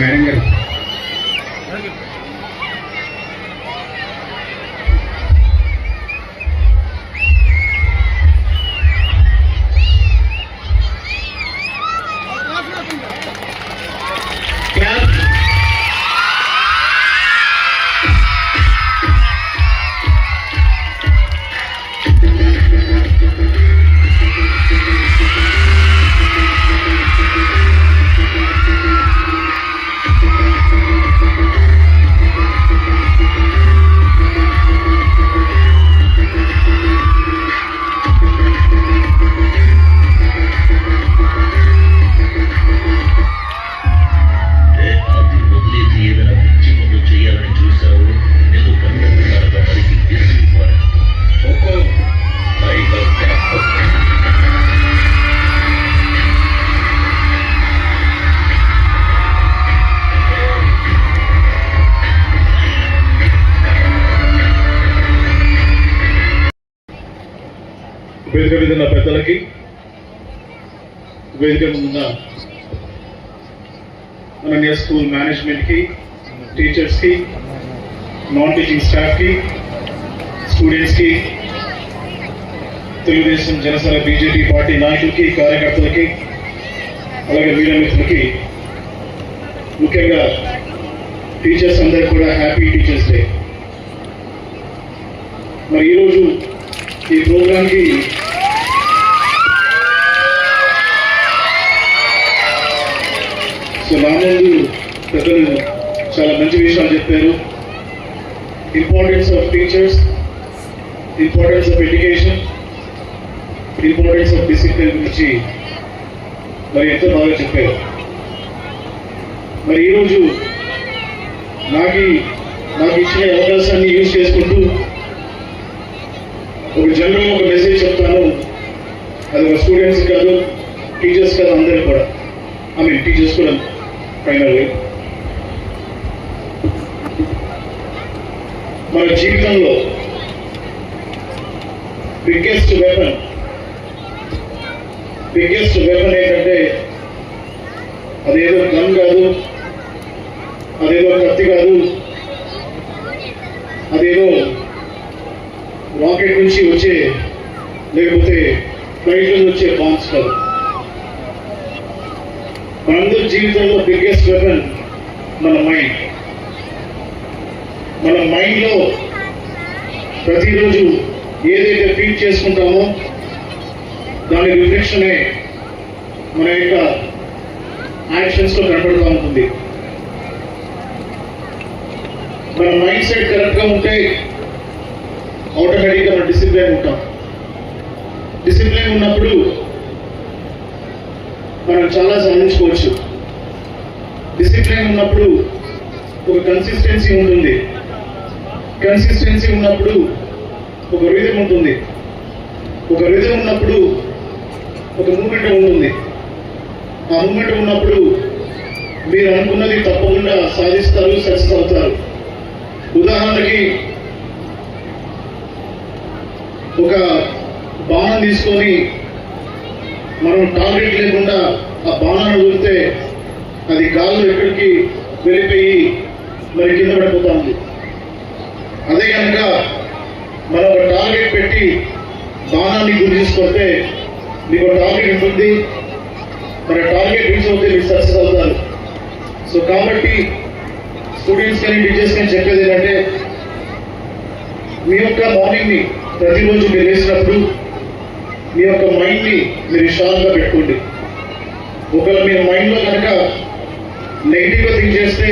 Madam వేదిక మీద ఉన్న పెద్దలకి వేదిక ఉన్న అనన్య స్కూల్ మేనేజ్మెంట్కి టీచర్స్కి నాన్ టీచింగ్ స్టాఫ్కి స్టూడెంట్స్కి తెలుగుదేశం జనసేన బీజేపీ పార్టీ నాయకులకి కార్యకర్తలకి అలాగే మీడియా మిత్రులకి ముఖ్యంగా టీచర్స్ అందరికి కూడా హ్యాపీ టీచర్స్ డే. మరి ఈరోజు ఈ ప్రోగ్రామ్కి సో నా ముందు పెద్దలు చాలా మంచి విషయాలు చెప్పారు. Importance of teachers importance of education importance of discipline గురించి మరి ఎంతో బాగా చెప్పారు. మరి ఈరోజు నాకు నాకు ఇచ్చిన అవకాశాన్ని యూజ్ చేసుకుంటూ ఒక జనరల్ ఒక మెసేజ్ చెప్తాను. అది ఒక స్టూడెంట్స్ కాదు టీచర్స్ కాదు అందరికి కూడా. ఐ మీన్ టీచర్స్ కూడా ఫైనల్ మన జీవితంలో బిగ్గెస్ట్ వెపన్ బిగ్గెస్ట్ వెపన్ ఏంటంటే అదేదో గన్ కాదు అదేదో కత్తి కాదు అదేదో రాకెట్ నుంచి వచ్చే లేకపోతే ఫ్లైట్ నుంచి వచ్చే బాంబ్స్ కాదు. మనందరి జీవితంలో బిగ్గెస్ట్ వెపన్ మన మైండ్ మన మైండ్లో ప్రతిరోజు ఏదైతే ఫీల్ చేసుకుంటామో దాని రిఫ్లెక్షనే మన యొక్క యాక్షన్స్లో కనపడుతూ ఉంటుంది. మన మైండ్ సెట్ కరెక్ట్గా ఉంటే ఆటోమేటిక్గా మనం డిసిప్లైన్ ఉంటాం. డిసిప్లైన్ ఉన్నప్పుడు మనం చాలా సాధించుకోవచ్చు. డిసిప్లైన్ ఉన్నప్పుడు ఒక కన్సిస్టెన్సీ ఉంటుంది. కన్సిస్టెన్సీ ఉన్నప్పుడు ఒక రిధం ఉంటుంది. ఒక రిధం ఉన్నప్పుడు ఒక మూమెంట్ ఉంటుంది. ఆ మూమెంట్ ఉన్నప్పుడు మీరు అనుకున్నది తప్పకుండా సాధిస్తారు సక్సెస్ అవుతారు ఉదాహరణకి ఒక బాణం తీసుకొని మనం టార్గెట్ లేకుండా ఆ బాణాన్ని వదిలితే అది గాల్లో ఎక్కడికి వెళ్ళిపోయి మరి కింద పడిపోతా ఉంది. అదే కనుక మనం ఒక టార్గెట్ పెట్టి బాణాన్ని గురి తీసుకొస్తే మీకు టార్గెట్ ఉంటుంది. మన టార్గెట్ రీచ్ అవుతే మీరు సక్సెస్ అవుతారు. సో కాబట్టి స్టూడెంట్స్ కానీ టీచర్స్ కానీ చెప్పేది ఏంటంటే మీ యొక్క మార్నింగ్ని ప్రతిరోజు మీరు వేసినప్పుడు మీ యొక్క మైండ్ని మీరు షార్ప్గా పెట్టుకోండి. ఒకవేళ మీ మైండ్లో కనుక నెగిటివ్గా థింక్ చేస్తే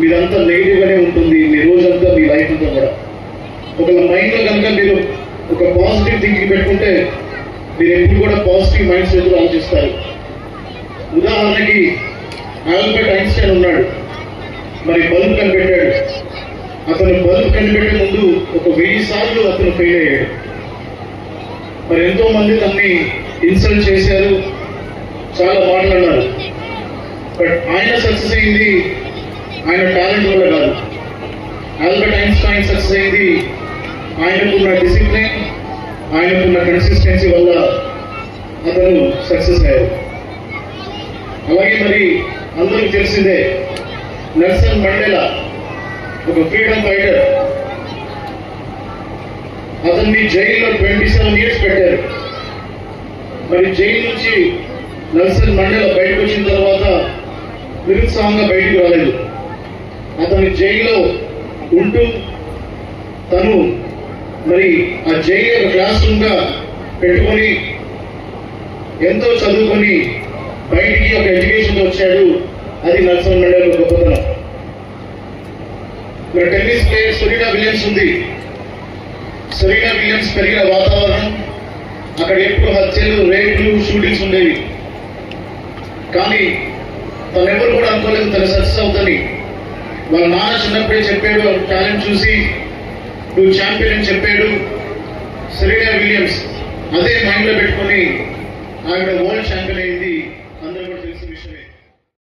మీదంతా నెగిటివ్గానే ఉంటుంది మీ రోజంతా మీ లైఫ్ అంతా కూడా ఒకవేళ మైండ్లో కనుక మీరు ఒక పాజిటివ్ థింకింగ్ పెట్టుకుంటే మీరు ఎప్పుడు కూడా పాజిటివ్ మైండ్ సెట్ ఆలోచిస్తారు ఉదాహరణకి ఆల్బర్ట్ ఐన్స్టైన్ ఉన్నాడు. మరి బల్బ్ కనిపెట్టాడు. అతను బల్బ్ కనిపెట్టే ముందు ఒక వెయ్యి సార్లు అతను ఫెయిల్ అయ్యాడు. మరి ఎంతో మంది తనని ఇన్సల్ట్ చేశారు. చాలా మాట్లాడారు. బట్ ఆయన సక్సెస్ అయింది. ఆయన టాలెంట్ వల్ల కాదు. ఆల్బర్ట్ ఐన్స్టైన్ సక్సెస్ అయింది. ఆయనకున్న డిసిప్లిన్ ఆయనకున్న కన్సిస్టెన్సీ వల్ల అతను సక్సెస్ అయ్యారు అలాగే మరి అందరికీ తెలిసిందే నెల్సన్ మండేలా ఒక ఫ్రీడమ్ ఫైటర్ అతన్ని జైల్లో ట్వంటీ సెవెన్ ఇయర్స్ పెట్టారు. మరి జైలు నుంచి నెల్సన్ మండేలా బయటకు వచ్చిన తర్వాత నిరుత్సాహంగా బయటకు రాలేదు. అతని జైల్లో ఉంటూ తను మరి ఆ జైలు ఒక క్లాస్ రూమ్గా పెట్టుకొని ఎంతో చదువుకొని బయటికి ఒక ఎడ్యుకేషన్ వచ్చాడు. అది నల్సన్ మండల గొప్పతనం. మరి టెన్నిస్ ప్లేయర్ సునీనా విలియమ్స్ ఉంది. సునీనా విలియమ్స్ పెరిగిన వాతావరణం అక్కడ ఎప్పుడు హత్యలు రేపులు షూటింగ్స్ ఉండేవి. కానీ తనెవరు కూడా అనుకోలేదు తను సక్సెస్ అవుతుంది వాళ్ళ నాన్న చిన్నప్పుడే చెప్పాడు టాలెంట్ చూసి నువ్వు ఛాంపియన్ అని చెప్పాడు సెరీనా విలియమ్స్. అదే మైండ్లో పెట్టుకొని ఆవిడ వరల్డ్ ఛాంపియన్ అయింది.